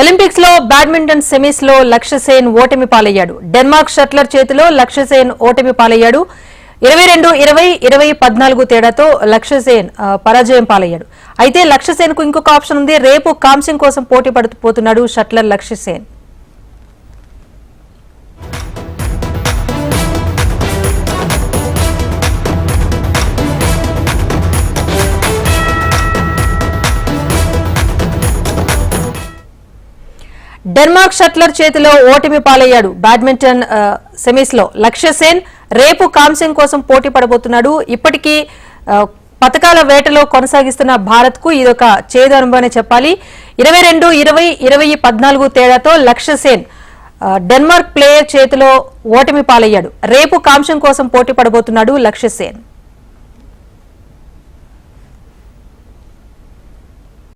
ఒలింపిక్స్లో బ్యాడ్మింటన్ సెమీస్లో లక్ష్యసేన్ ఓటమి పాలయ్యాడు. Denmark shuttler చేతిలో లక్ష్యసేన్ ఓటమి పాలయ్యాడు. ఇరవై రెండు ఇరవై ఇరవై పద్నాలుగు తేడాతో లక్ష్యసేన్ పరాజయం పాలయ్యాడు. అయితే లక్ష్యసేన్కు ఇంకొక ఆప్షన్ ఉంది. రేపు కాంస్యం కోసం పోటీ పడుతూ పోతున్నాడు షట్లర్ లక్ష్యసేన్. డెన్మార్క్ షట్లర్ చేతిలో ఓటమి పాలయ్యాడు. బ్యాడ్మింటన్ సెమీస్లో లక్ష్య సేన్ రేపు కాంస్యం కోసం పోటీ పడబోతున్నాడు. ఇప్పటికీ పథకాల వేటలో కొనసాగిస్తున్న భారత్కు ఇదొక చేదు అనుభవమే చెప్పాలి. ఇరవై రెండు ఇరవై ఇరవై పద్నాలుగు తేడాతో లక్ష్య సేన్ డెన్మార్క్ ప్లేయర్ చేతిలో ఓటమి పాలయ్యాడు. రేపు కాంస్యం కోసం పోటీ పడబోతున్నాడు లక్ష్య సేన్